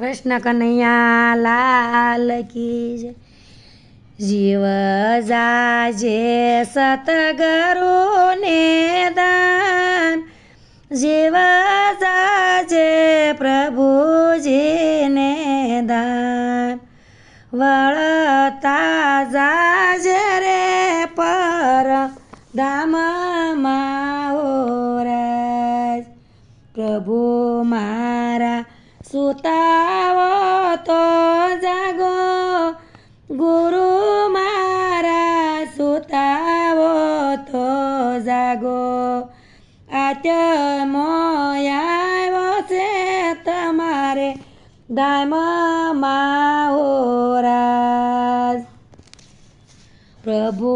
કૃષ્ણ કનૈયા લાલ કી જય જીવ જાજે સતગરુને દાન જીવ જાજે પ્રભુજીને દાન વળતા જાજે રે પર ધામમાં ઓરાજ પ્રભુ મારા સુતાવો તો જાગો, ગુરુ મારા સુતાવો તો જાગો. આત્મો આવ્યો છે તમારે દાયમાં ઓરાજ પ્રભુ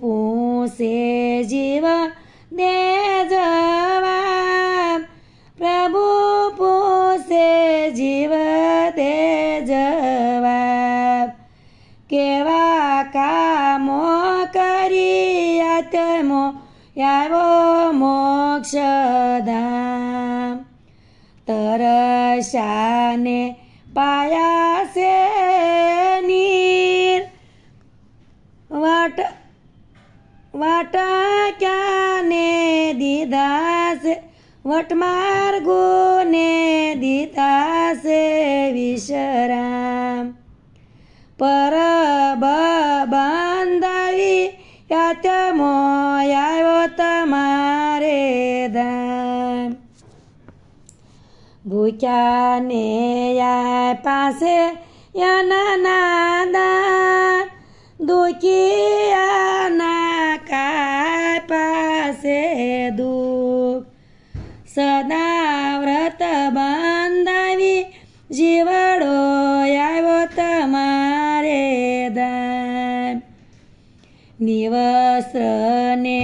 પૂછે જીવ કેવા કામો કરી આત્મો આવો મોક્ષધામ. તરસાને પાયા નીર. વાટ વાટક્યાને દીધા છે? વટમાર્ગોને દીધા છે વિશ્રામ. પર આવ્યો તમારે દામ ભૂખ્યાને યા પાસે યાના નાદાન. દુખિયાના કાય પાસે દુઃખ. સદા વ્રત બંધાવી જીવડો નિવસ્ત્રને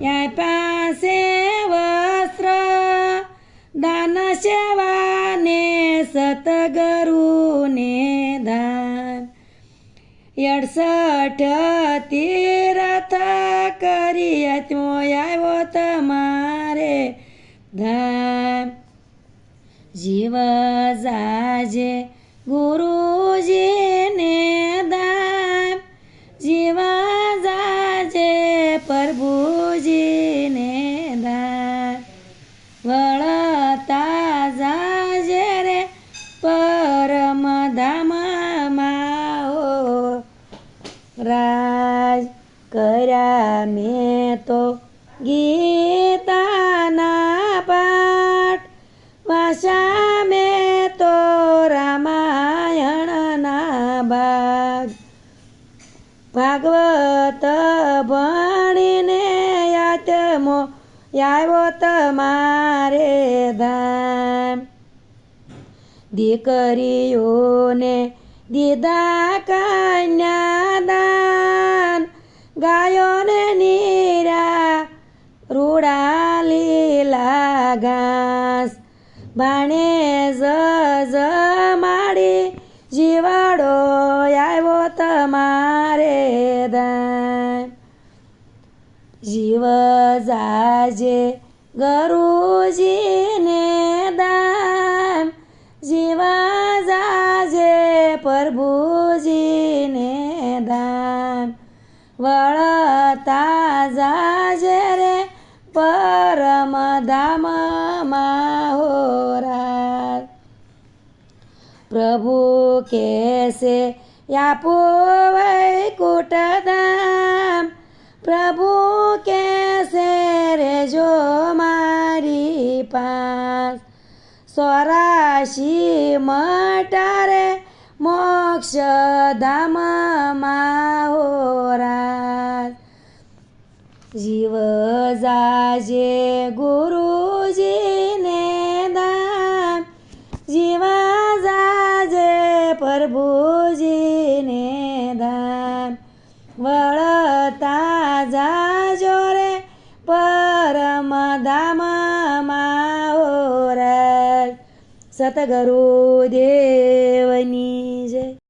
યા પાસે વસ્ત્ર દાન સેવાને સતગરુને દાન અડસઠ તીરથ કરી આત્મો આવ્યો તમારે ધામ જીવ જાજે ગુરુજીને વળતા જાજે રે પરમ ધામમાં હો રાજ કર્યા મેં તો ગીતાના પાઠ વાસા મેં તો રામાયણના ભાગ ભાગવત યાતમો આવ્યો તમારે ધામ. દીકરીઓને દીદા કન્યાદાન ગાયોને નીરા, રૂડા લીલા ઘાસ. ભાણે જ માડી જીવાડો આવ્યો તમારે દાન જીવ જાજે ગરુજીને દાન જીવા જાજે પ્રભુજીને દાન વળતા જાજે રે પરમ ધામમાં હોરા પ્રભુ કેસે આપો વૈકુટ ધામ પ્રભુ કેસે રે જો મારી પાસ? સ્વરાશી મટારે મોક્ષ ધામમાં હોરા જીવ જાજે ગુરુજીને દાન. જીવા જાજે પ્રભુજીને ધામમાં ઓર સતગુરુ દેવની જય.